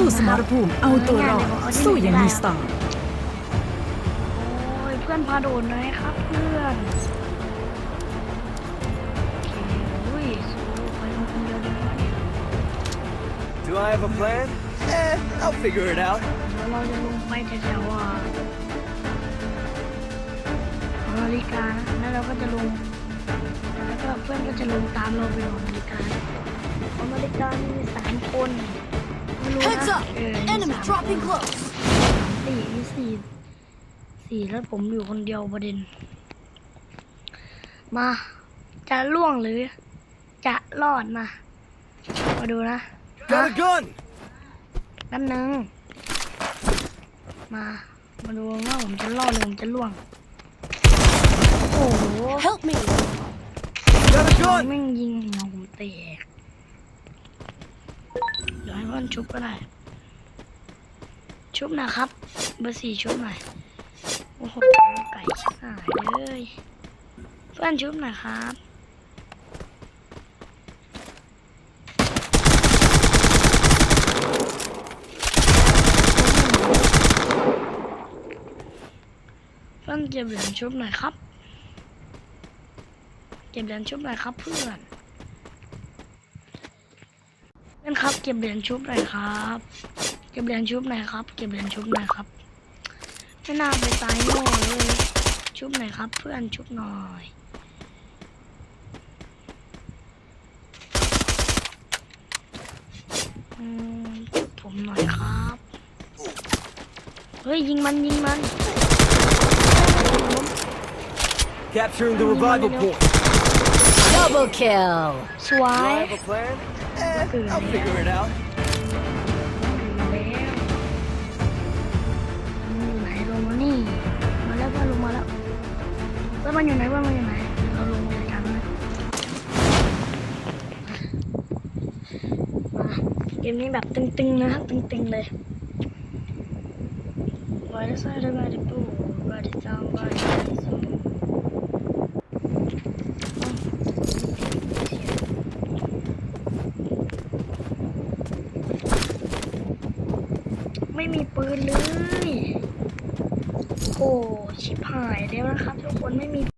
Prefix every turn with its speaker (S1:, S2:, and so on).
S1: สู้มรภูมิเอาตัวรอดสู้อย่างมีสไตล์
S2: โอ้ยเพื่อนพาโดนเลยครับเพื่อน
S3: I have a plan? Eh, I'll figure it out.
S2: เดี๋ยวเราจะลงไปแถวๆอะหอนาฬิกานะแล้วเราก็จะลง แล้วก็เพื่อนก็จะลงตามเราไปหอนาฬิกาหอนาฬิกามีสามคนไม่รู้นะ
S4: Heads up!
S2: เออมี
S4: Enemy
S2: สาม
S4: dropping
S2: คน
S4: close.
S2: สี่มีสี่สี่แล้วผมอยู่คนเดียวประเด็น มา จะล่วงหรือ จะรอดมา มาดูนะ
S3: Got a gun!
S2: แป๊บนึง มา มาดูว่าผมจะรอดหรือผมจะล่วง โอ้โห
S4: Help me.
S3: Got a
S2: น้อง
S3: gun!
S2: แม่งยิงหัวผมแตกเดี๋ยวให้เพื่อนชุบก็ได้ ชุบนะครับ เบอร์สี่ชุบหน่อย โอ้โห ไก่ชิบหายเลย เพื่อนชุบหน่อยครับ เพื่อนเก็บเหรียญชุบหน่อยครับ เก็บเหรียญชุบหน่อยครับ เพื่อนเพื่อนครับ เก็บเหรียญชุบหน่อยครับ เก็บเหรียญชุบหน่อยครับ เก็บเหรียญชุบหน่อยครับไม่น่าไปตายโง่เลย ชุบหน่อยครับ เพื่อนชุบหน่อยชุบผมหน่อยครับ เฮ้ยยิงมันยิงมัน
S3: Capturing the revival point.
S4: Double kill.
S2: สว
S3: Do
S2: ย
S3: I have a plan? Eh, I'll figure it out.
S2: แล้วอยู่ไหนลงมานี่มาแล้วเพื่อนลงมาแล้วเพื่อนมันอยู่ไหนเพื่อนมันอยู่ไหนเดี๋ยวเราลงไปกันนะมาเกมนี้แบบตึงๆนะครับตึงๆเลยไว้ได้ใส่ได้ไหมดิปูไว้ได้จังไว้ได้จัง ไม่มีปืนเลย โอ้ชิบหายแล้วนะครับทุกคนไม่มี